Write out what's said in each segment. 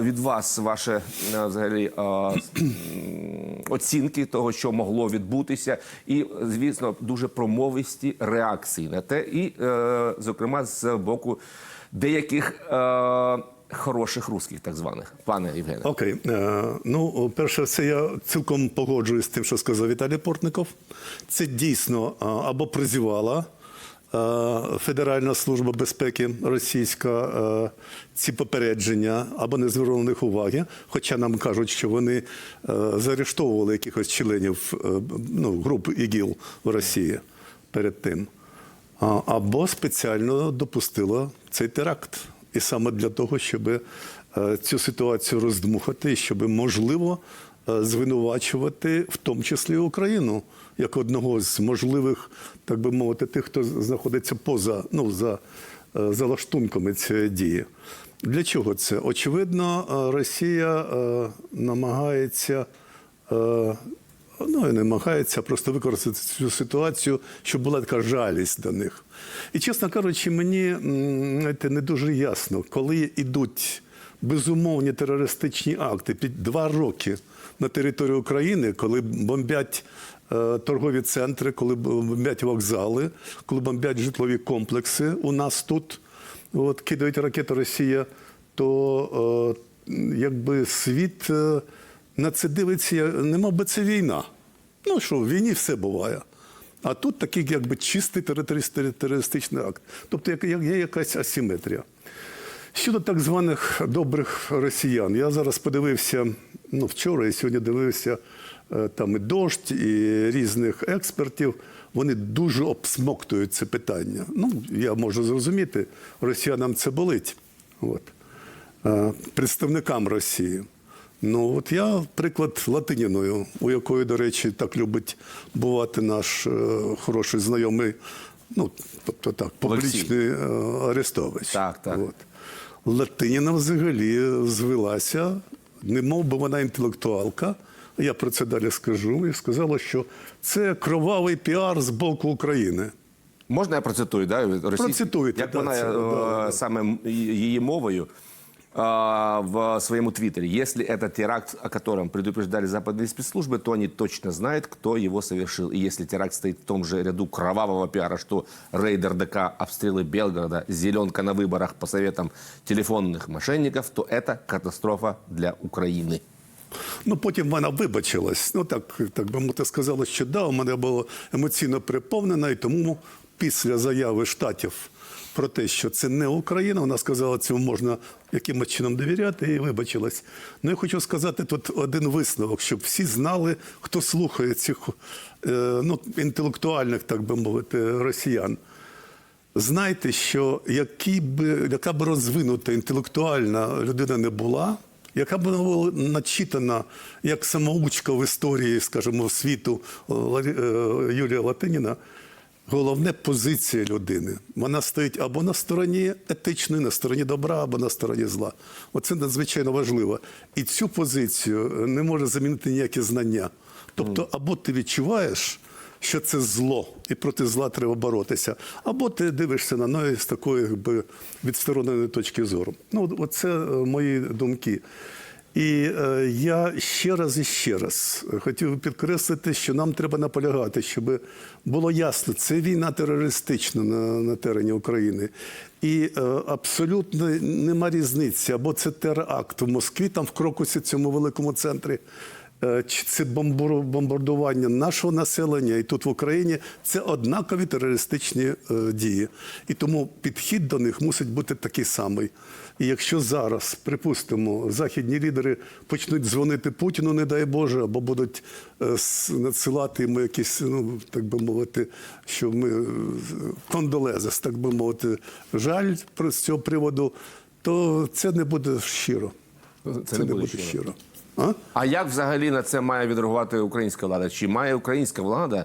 Від вас ваше е, взагалі оцінки того, що могло відбутися, і звісно, дуже промовисті реакції на те, і е, зокрема з боку деяких е, хороших русських, так званих, пане Євгене. Окей, ну перше, це я цілком погоджуюсь з тим, що сказав Віталій Портников. Це дійсно або призівала Федеральна служба безпеки російська е, ці попередження, або не звернули на них уваги. Хоча нам кажуть, що вони е, заарештовували якихось членів е, ну, груп ІГІЛ в Росії перед тим. Або спеціально допустила цей теракт. І саме для того, щоб е, цю ситуацію роздмухати, щоб можливо е, звинувачувати в тому числі Україну як одного з можливих, так би мовити, тих, хто знаходиться поза ну за, е, за лаштунками цієї дії. Для чого це? Очевидно, е, Росія е, намагається. е, Ну, і намагається просто використати цю ситуацію, щоб була така жалість до них. І, чесно кажучи, мені знаєте, не дуже ясно, коли йдуть безумовні терористичні акти під два роки на територію України, коли бомбять е, торгові центри, коли бомбять вокзали, коли бомбять житлові комплекси у нас тут, от, кидають ракети Росія, то е, якби світ. е, на це дивиться, не мов би це війна. Ну що, в війні все буває. А тут такий якби чистий терористи- терористичний акт. Тобто є якась асиметрія. Щодо так званих добрих росіян, я зараз подивився ну, вчора і сьогодні дивився е, там і дощ, і різних експертів. Вони дуже обсмоктують це питання. Ну, я можу зрозуміти, росіянам це болить. От. Е, Представникам Росії. Ну, от я приклад Латиніною, у якої, до речі, так любить бувати наш е, хороший знайомий, ну, тобто так, публічний е, Арестович. Так, так. От. Латиніна взагалі звелася, не мов би вона інтелектуалка. Я про це далі скажу. І сказала, що це кровавий піар з боку України. Можна я процитую, да, Російсь... Процитуйте, як вона це, е, да, саме її мовою в своєму твиттере. Если это теракт, о котором предупреждали западные спецслужбы, то они точно знают, кто его совершил. И если теракт стоит в том же ряду кровавого пиара, что рейдер ДК, обстрелы Белгорода, зеленка на выборах по советам телефонных мошенников, то это катастрофа для Украины. Ну, потім вона вибачилась. Ну так, так би мовити, сказала, що да, у мене було емоційно переповнена, і тому після заяви штатів Про те, що це не Україна, вона сказала, цьому можна якимось чином довіряти, і вибачилась. Ну, я хочу сказати тут один висновок, щоб всі знали, хто слухає цих е, ну, інтелектуальних, так би мовити, росіян. Знайте, що які би, яка б розвинута інтелектуальна людина не була, яка б вона була начитана як самоучка в історії, скажімо, світу е, Латиніна, головне позиція людини. Вона стоїть або на стороні етичної, на стороні добра, або на стороні зла. Оце надзвичайно важливо. І цю позицію не може замінити ніякі знання. Тобто, або ти відчуваєш що це зло, і проти зла треба боротися. Або ти дивишся на неї з такої якби, відстороненої точки зору. Ну, оце е, мої думки. І е, я ще раз і ще раз хотів підкреслити, що нам треба наполягати, щоб було ясно, це війна терористична на, на терені України. І е, абсолютно нема різниці, або це теракт в Москві, там в Крокусі, цьому великому центрі. Е, Чи це бомбардування нашого населення і тут в Україні це однакові терористичні е, дії. І тому підхід до них мусить бути такий самий. І якщо зараз, припустимо, західні лідери почнуть дзвонити Путіну, не дай Боже, або будуть е, надсилати йому якісь, ну так би мовити, що ми е, кондолезис, так би мовити, жаль про з цього приводу, то це не буде щиро. Це, не буде щиро. А? А як взагалі на це має відреагувати українська влада? Чи має українська влада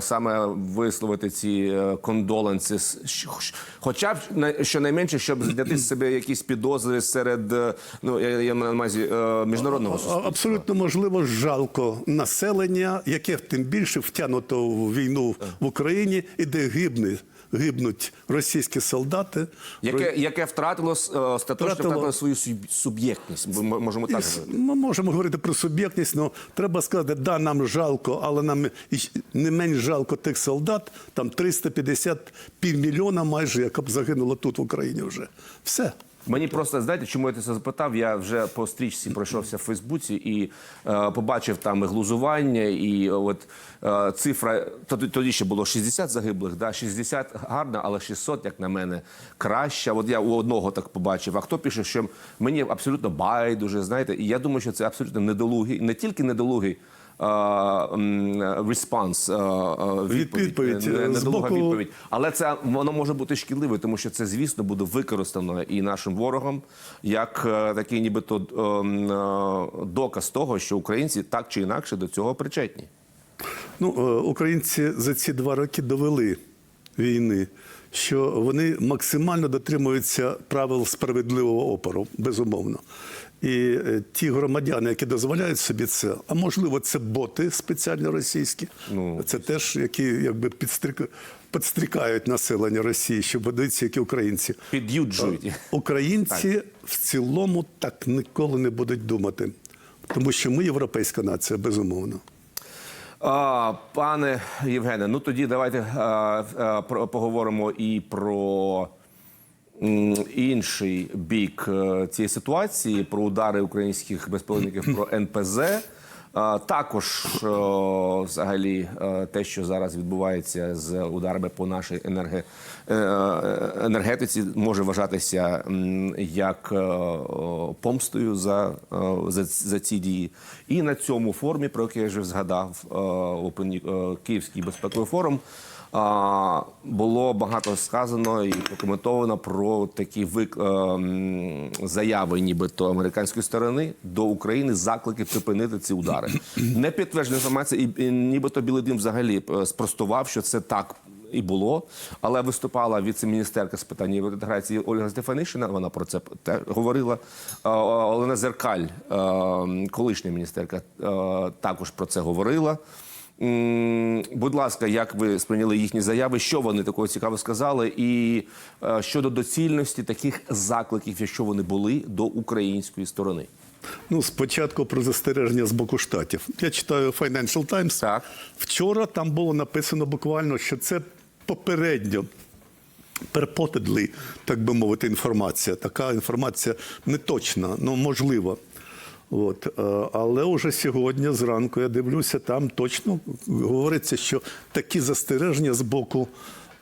саме висловити ці е, кондоленці, хоча б на- щонайменше, щоб зняти з себе якісь підозри серед е, ну я, я на увазі е, міжнародного суспільства? Абсолютно можливо, жалко населення, яке тим більше втягнуто в війну в Україні і де гибне гибнуть російські солдати. Яке, яке втратило е, остаточно Втратило- втратило свою суб- суб'єктність. Ми можемо так говорити. Ми можемо говорити про суб'єктність, але треба сказати, да, нам жалко, але нам і не менш жалко тих солдат, там 350 півмільйона майже, яка б загинула тут в Україні вже. Все. Мені просто знаєте, чому я це запитав? Я вже по стрічці пройшовся в Фейсбуці і е, побачив там глузування, і от е, цифра тоді, тоді ще було 60 загиблих. Да, 60 гарно, але 600, як на мене, краща. От я у одного так побачив. А хто пише, що мені абсолютно байдуже, знаєте, і я думаю, що це абсолютно недолугий, не тільки недолугий. Респонс відповідь, Відповідь, недолуга. Але це воно може бути шкідливе, тому що це, звісно, буде використано і нашим ворогом як е, такий, нібито е, доказ того, що українці так чи інакше до цього причетні. Ну, е, українці за ці два роки довели війни, що вони максимально дотримуються правил справедливого опору, безумовно. І е, ті громадяни, які дозволяють собі це, а можливо, це боти спеціальні російські, Ну, це теж які якби підстрік... підстрікають населення Росії, щоб подивитися, які українці. Під'юджують. Українці в цілому так ніколи не будуть думати, тому що ми європейська нація, безумовно. А, пане Євгене, ну тоді давайте а, а, про, поговоримо і про інший бік е, цієї ситуації, про удари українських безпілотників про НПЗ. А, також взагалі е, те, що зараз відбувається з ударами по нашій енерге, е, е, енергетиці, може вважатися як е, помстою за, е, за, за ці дії. І на цьому форумі, про який я вже згадав, е, е, Київський безпековий форум. Було багато сказано і прокоментовано про такі вик... е, заяви, нібито американської сторони до України заклики припинити ці удари. Не підтверджена інформація, і, нібито Білий Дім взагалі е, спростував, що це так. І було, але виступала віце-міністерка з питань євроінтеграції Ольга Стефанишина. Вона про це говорила. Олена Зеркаль, е, колишня міністерка, також про це говорила. Будь ласка, як ви сприйняли їхні заяви? Що вони такого цікаво сказали? І е, щодо доцільності таких закликів, якщо вони були до української сторони? Ну, спочатку про застереження з боку штатів. Я читаю Financial Times. Так. Вчора там було написано буквально, що це попередньо. Перпотедли, так би мовити, інформація. Така інформація не точна, ну можлива. От, е, але вже сьогодні зранку я дивлюся, там точно говориться, що такі застереження з боку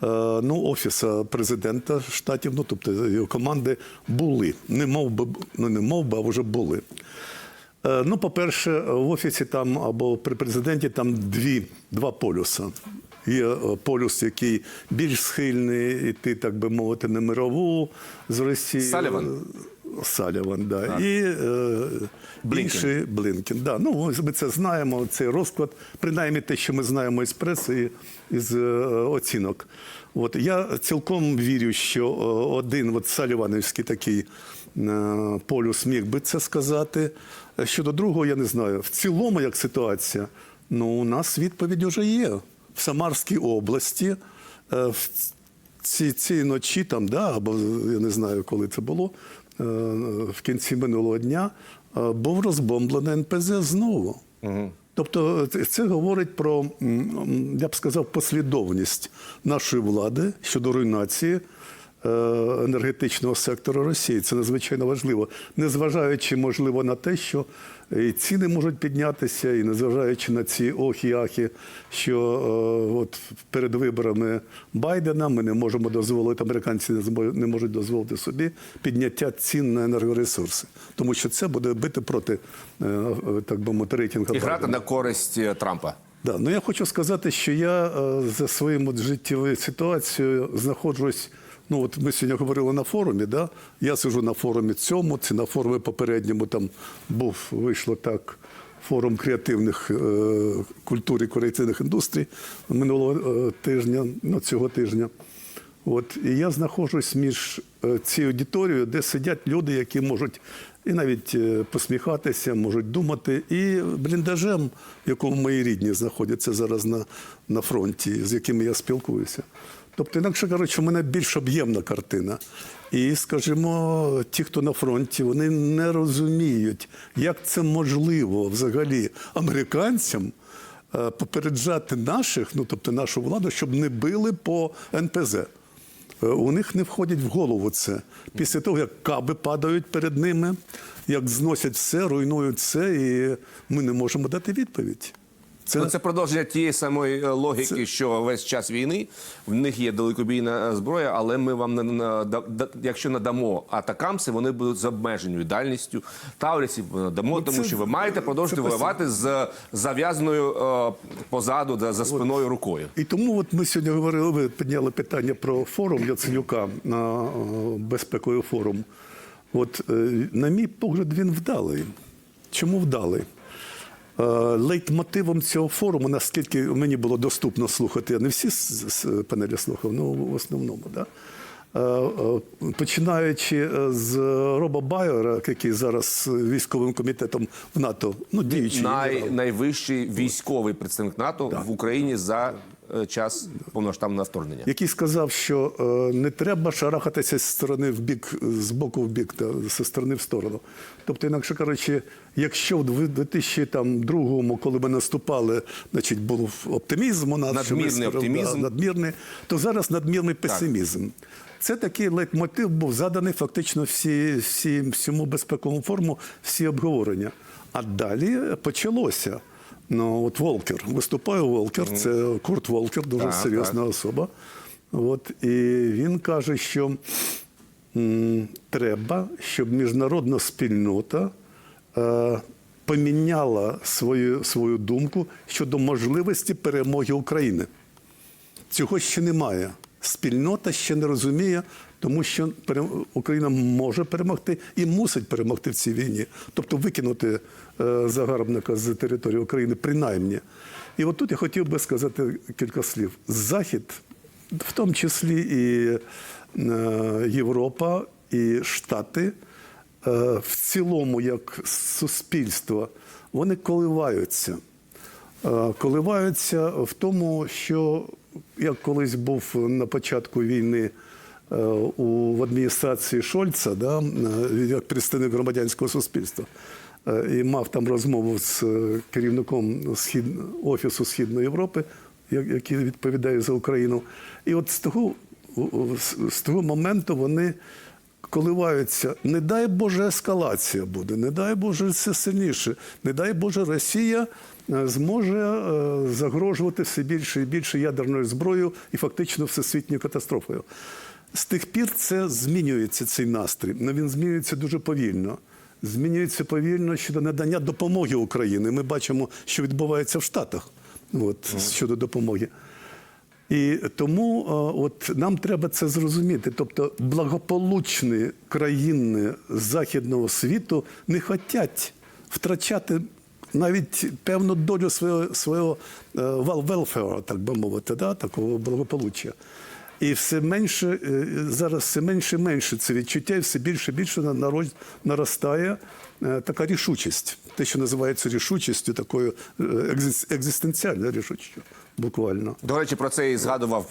е, ну, офіса президента штатів, ну тобто його команди, були. Не мов би, ну не мов би, а вже були. Е, Ну, по-перше, в офісі там або при президенті там дві, два полюса. Є полюс, який більш схильний йти, так би мовити, на мирову з Росії. Саліван. Саліван, да. І е, Блінкен. Блинкен. Да. Ну, ось ми це знаємо, цей розклад, принаймні те, що ми знаємо із преси і з е, оцінок. От я цілком вірю, що е, один от Салівановський такий е, полюс міг би це сказати. Щодо другого, я не знаю. В цілому, як ситуація, ну у нас відповідь вже є. В Самарській області е, в ці, ці ночі, там, да, або я не знаю, коли це було, в кінці минулого дня е, був розбомблений НПЗ знову. Тобто це- це говорить про, я б сказав, послідовність нашої влади щодо руйнації е, енергетичного сектору Росії. Це надзвичайно важливо, незважаючи, можливо, на те, що і ціни можуть піднятися, і незважаючи на ці охі-ахи, що е, от перед виборами Байдена ми не можемо дозволити, американці не не можуть дозволити собі підняття цін на енергоресурси, тому що це буде бити проти, е, е, так би мовити, рейтингу І грати на користь е, Трампа. Да, ну я хочу сказати, що я е, за своїм от життєвою ситуацією знаходжусь. Ну, от ми сьогодні говорили на форумі, да? я сижу на форумі цьому, це на форумі попередньому там був, вийшло так, форум креативних е, культур і креативних індустрій минулого е, тижня, ну, цього тижня. От, і я знаходжусь між е, цією аудиторією, де сидять люди, які можуть і навіть е, посміхатися, можуть думати, і бліндажем, в якому мої рідні знаходяться зараз на, на фронті, з якими я спілкуюся. Тобто, інакше кажучи, у мене більш об'ємна картина. І, скажімо, ті, хто на фронті, вони не розуміють, як це можливо взагалі американцям е, попереджати наших, ну тобто нашу владу, щоб не били по НПЗ. Е, У них не входить в голову це. Після того, як каби падають перед ними, як зносять все, руйнують все, і ми не можемо дати відповідь. Це, Ну, це продовження тієї самої е, логіки, що весь час війни в них є далекобійна е, зброя, але ми вам не на- да- да- якщо надамо атакамси, вони будуть з обмеженою дальністю. Таурісів ми надамо, тому Ну, що ви маєте продовжити це воювати з зав'язаною е, позаду за, за спиною рукою. І тому от ми сьогодні говорили, ви підняли питання про форум Яценюка на е, безпековий форум. От, е, на мій погляд, він вдалий. Чому вдалий? Е, Лейтмотивом цього форуму, наскільки мені було доступно слухати, я не всі з- панелі слухав, ну в основному, да? Е, е, починаючи з Роба Байера, який зараз військовим комітетом в НАТО, ну діючий Най, найвищий військовий представник НАТО в Україні за час повноштабного вторгнення. який сказав, що е, не треба шарахатися з сторони в бік, з боку в бік, та, зі сторони в сторону. Тобто, інакше кажучи, якщо в 2002-му, коли ми наступали, значить, був оптимізм у нас, що Надмірний скоро- оптимізм. Да, надмірний, то зараз надмірний песимізм. Це такий лейтмотив був заданий фактично всі, всі, всьому безпековому форму, всі обговорення. А далі почалося. Ну, от Волкер, виступає Волкер, це Курт Волкер, дуже Так, серйозна особа. От, і він каже, що м, треба, щоб міжнародна спільнота е, поміняла свою, свою думку щодо можливості перемоги України. Цього ще немає. Спільнота ще не розуміє, тому що Україна може перемогти і мусить перемогти в цій війні, тобто викинути е, загарбника з території України, принаймні. І от тут я хотів би сказати кілька слів. Захід, в тому числі і е, Європа, і Штати, е, в цілому, як суспільство, вони коливаються. Коливаються в тому, що як колись був на початку війни у в адміністрації Шольца, да, е, як представник громадянського суспільства, е, і мав там розмову з е, керівником схід, офісу Східної Європи, який відповідає за Україну. І от з того, з- того моменту вони коливаються. Не дай Боже, ескалація буде, не дай Боже, це сильніше. Не дай Боже, Росія е, зможе е, загрожувати все більше і більше ядерною зброєю і фактично всесвітньою катастрофою. З тих пір це змінюється цей настрій. але він змінюється дуже повільно. Змінюється повільно щодо надання допомоги Україні. Ми бачимо, що відбувається в Штатах от, щодо допомоги. І тому е, от нам треба це зрозуміти. Тобто, благополучні країни західного світу не хочуть втрачати навіть певну долю свого свого е, welfare, так би мовити, да, такого благополуччя. І все менше е, зараз все менше і менше це відчуття, і все більше і більше на- наростає е, така рішучість, те, що називається рішучістю, такою е, екзистенціальною рішучістю, буквально. До речі, про це і згадував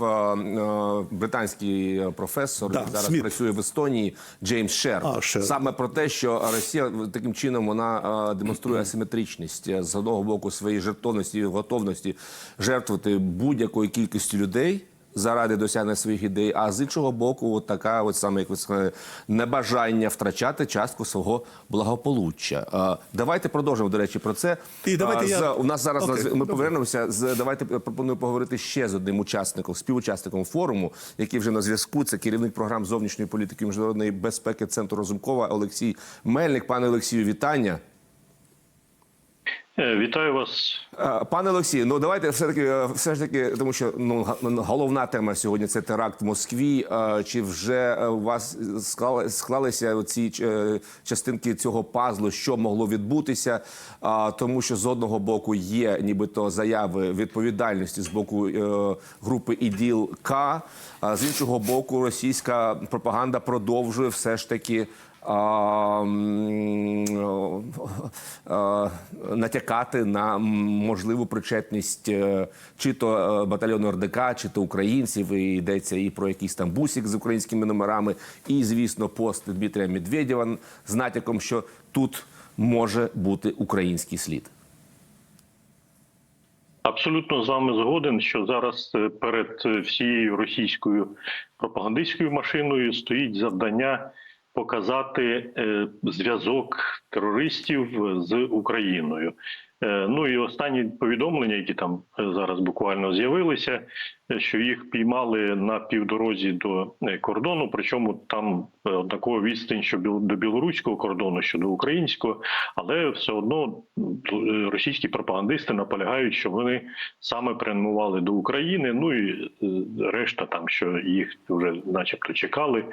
британський професор. Да, зараз Сміт. працює в Естонії Джеймс Шер. А, Шер. Саме про те, що Росія таким чином вона демонструє асиметричність з одного боку своєї жертовності і готовності жертвувати будь-якою кількістю людей. Заради досягнення своїх ідей, а з іншого боку, от така, от саме як ви сказали, небажання втрачати частку свого благополуччя. Е, давайте продовжимо, до речі, про це. І давайте Е, я- з- у нас зараз Окей, ми добре. повернемося з давайте пропоную поговорити ще з одним учасником, співучасником форуму, який вже на зв'язку. Це керівник програм зовнішньої політики і міжнародної безпеки Центру Розумкова Олексій Мельник. Пане Олексію, вітання. Е, Вітаю вас. Е, Пане Олексію, ну давайте все таки, е, все ж таки, тому що ну га- ну, головна тема сьогодні це теракт в Москві. Чи вже у вас склали, склалися ці частинки цього пазлу, що могло відбутися? Тому що з одного боку є нібито заяви відповідальності з боку групи іділ К, з іншого боку, російська пропаганда продовжує все ж таки. Натякати на можливу причетність е, чи то е, батальйону РДК, чи то українців. І йдеться і про якийсь там бусик з українськими номерами, і звісно, пост Дмитрія Медведєва з натяком, що тут може бути український слід. Абсолютно з вами згоден, що зараз е, перед всією російською пропагандистською машиною стоїть завдання показати е, зв'язок терористів з Україною. Е, Ну і останні повідомлення, які там зараз буквально з'явилися, е, що їх піймали на півдорозі до е, кордону. Причому там однакова відстань, що до білоруського кордону, що до українського, але все одно російські пропагандисти наполягають, що вони саме прямували до України. Ну і решта, там що їх вже, начебто, чекали,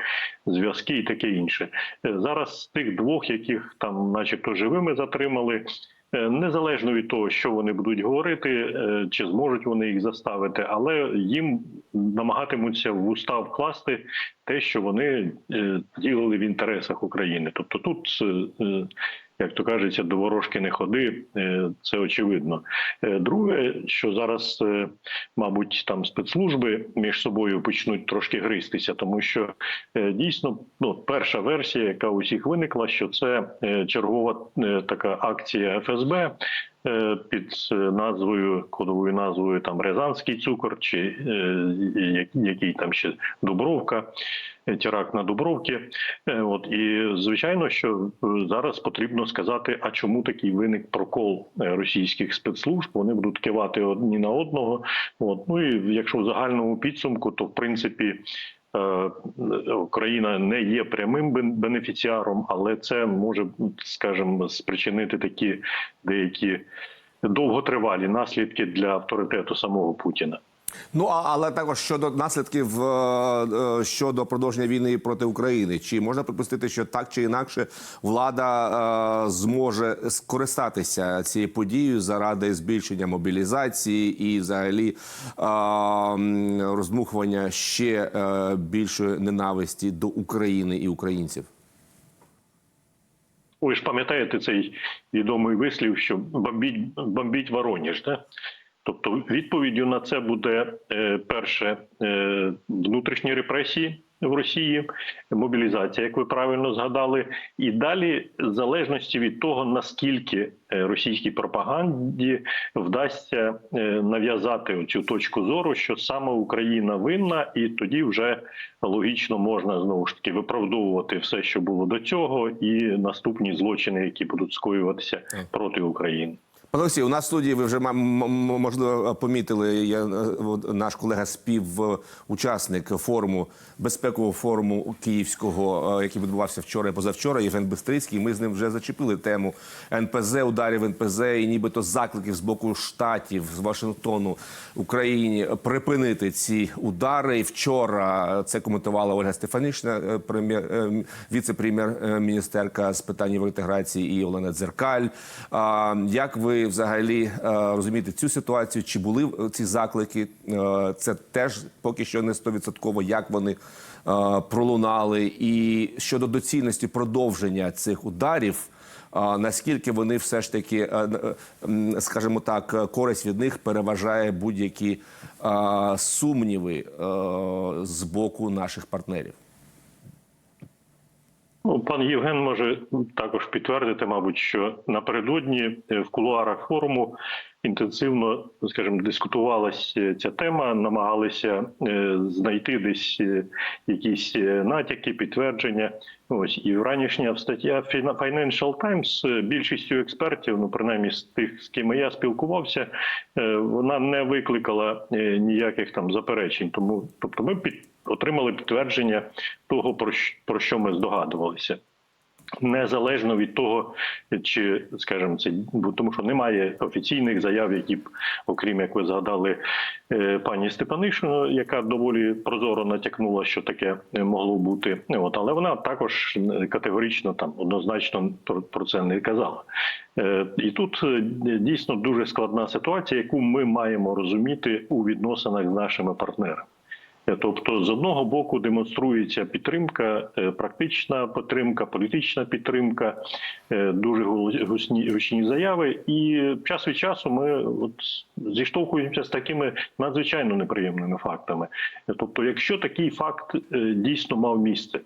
зв'язки і таке інше. Зараз тих двох, яких там, начебто, живими затримали. Е, Незалежно від того, що вони будуть говорити, е, чи зможуть вони їх заставити, але їм намагатимуться в уста вкласти те, що вони е, ділили в інтересах України. Тобто тут, як то кажеться, до ворожки не ходи, е, це очевидно. Е, Друге, що зараз, е, мабуть, там спецслужби між собою почнуть трошки гристися, тому що дійсно ну, перша версія, яка у всіх виникла, що це чергова така акція ФСБ. Е, Під е, назвою кодовою назвою там Рязанський цукор, чи е, який там ще Дубровка, теракт на Дубровці. От і звичайно, що зараз потрібно сказати, а чому такий виник прокол російських спецслужб? Вони будуть кивати одні на одного. От ну і якщо в загальному підсумку, то в принципі. Е, Україна не є прямим бен- бенефіціаром, але це може, скажімо, спричинити такі деякі довготривалі наслідки для авторитету самого Путіна. Ну а але також щодо наслідків е, е, щодо продовження війни проти України, чи можна припустити, що так чи інакше влада е, зможе скористатися цією подією заради збільшення мобілізації і, взагалі, м, роздмухування ще більшої ненависті до України і українців? Ви ж пам'ятаєте цей відомий вислів, що бомбіть, бомбіть Воронеж, да? Тобто відповіддю на це буде е, перше е, внутрішні репресії в Росії, мобілізація, як ви правильно згадали, і далі в залежності від того наскільки е, російській пропаганді вдасться нав'язати цю точку зору, що саме Україна винна, і тоді вже логічно можна знову ж таки виправдовувати все, що було до цього, і наступні злочини, які будуть скоюватися проти України. Олексій, у нас в студії ви вже можливо помітили. Я е, наш колега співучасник форуму безпекового форуму київського, е, який відбувався вчора і позавчора. Євген Бистрицький. Ми з ним вже зачепили тему НПЗ, ударів НПЗ і нібито закликів з боку штатів з Вашингтону Україні припинити ці удари. І вчора це коментувала Ольга Стефанішна, е, прем'єр е, віце-прем'єр-міністерка з питань євроінтеграції і Олена Дзеркаль. Як ви взагалі е, розумієте цю ситуацію? Чи були ці заклики? Е, Це теж поки що не стовідсотково, як вони е, пролунали, і щодо доцільності продовження цих ударів. Наскільки вони все ж таки, скажімо так, користь від них переважає будь-які сумніви з боку наших партнерів? Ну, пан Євген може також підтвердити, мабуть, що напередодні е, в кулуарах форуму інтенсивно, скажімо, дискутувалася ця тема, намагалися е, знайти десь е, якісь е, натяки, підтвердження. Ось і вранішня стаття Financial Times е, більшістю експертів, ну принаймні з тих, з ким я спілкувався, е, вона не викликала е, ніяких там заперечень. Тому, тобто, ми під отримали підтвердження того, про що ми здогадувалися. Незалежно від того, чи скажімо, це тому, що немає офіційних заяв, які б, окрім як ви згадали е, пані Степанишину, яка доволі прозоро натякнула, що таке могло бути. От, але вона також е, категорично там однозначно про, це не казала. Е, І тут дійсно дуже складна ситуація, яку ми маємо розуміти у відносинах з нашими партнерами. Тобто, з одного боку демонструється підтримка, е, практична підтримка, політична підтримка, е, дуже гучні заяви. І час від часу ми от зіштовхуємося з такими надзвичайно неприємними фактами. Тобто, якщо такий факт е, дійсно мав місце,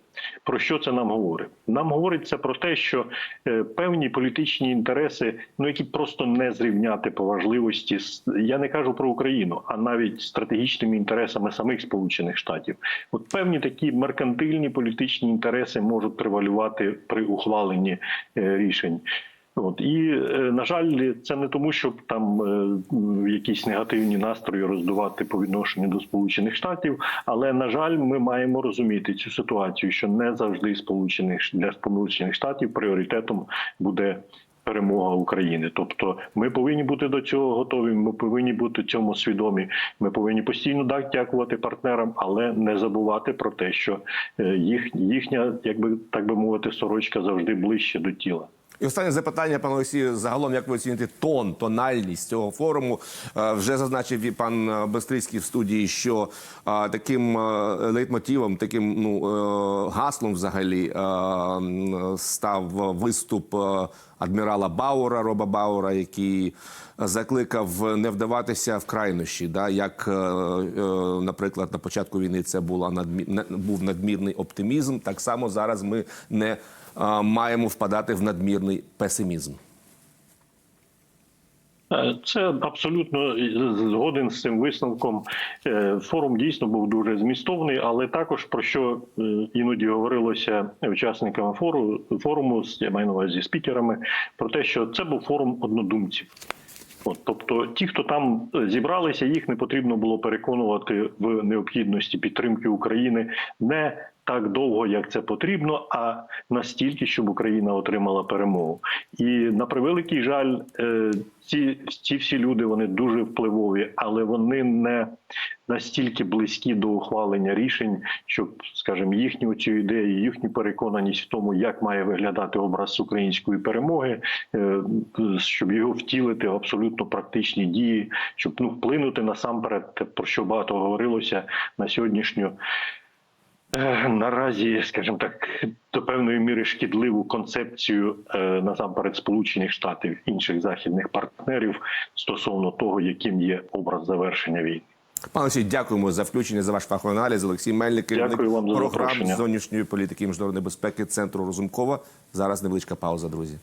про що це нам говорить? Нам говорить це про те, що е, певні політичні інтереси, ну які просто не зрівняти по важливості, я не кажу про Україну, а навіть стратегічними інтересами самих Сполучених Штатів. От певні такі меркантильні політичні інтереси можуть превалювати при ухваленні е, рішень. От і е, на жаль, це не тому, щоб там е, якісь негативні настрої роздувати по відношенню до Сполучених Штатів. Але на жаль, ми маємо розуміти цю ситуацію, що не завжди сполучених для Сполучених Штатів пріоритетом буде. Перемога України, тобто ми повинні бути до цього готові. Ми повинні бути цьому свідомі. Ми повинні постійно дякувати партнерам, але не забувати про те, що е, їх їхня, якби так би мовити, сорочка завжди ближче до тіла. І останнє запитання, пане Олексію, загалом, як ви оцінюєте тон, тональність цього форуму? Е, Вже зазначив і пан Бестрицький в студії, що е, таким е, лейтмотивом, таким ну, гаслом взагалі став виступ адмірала Баура, Роба Баура, який закликав не вдаватися в крайнощі, да, як, е, е, наприклад, на початку війни це була надмі... був надмірний оптимізм. Так само зараз ми не е, маємо впадати в надмірний песимізм. Е, Це абсолютно згоден з цим висновком. Е, Форум дійсно був дуже змістовний, але також про що е, іноді говорилося учасниками фору форуму, з- я маю на увазі спікерами, про те, що це був форум однодумців. От, тобто, ті, хто там зібралися, їх не потрібно було переконувати в необхідності підтримки України не так довго, як це потрібно, а настільки, щоб Україна отримала перемогу. І на превеликий жаль, е, ці, ці всі люди вони дуже впливові, але вони не настільки близькі до ухвалення рішень, щоб, скажімо, їхню цю ідею, їхню переконаність в тому, як має виглядати образ української перемоги, е, щоб його втілити в абсолютно практичні дії, щоб ну вплинути насамперед, про що багато говорилося на сьогоднішню. Е, Наразі, скажімо так, до певної міри шкідливу концепцію е, насамперед Сполучених Штатів інших західних партнерів стосовно того, яким є образ завершення війни. Пане Олексій, дякуємо за включення за ваш фаховий аналіз. Олексій Мельник, керівник програм зовнішньої політики і міжнародної безпеки Центру Розумкова. Зараз невеличка пауза, друзі.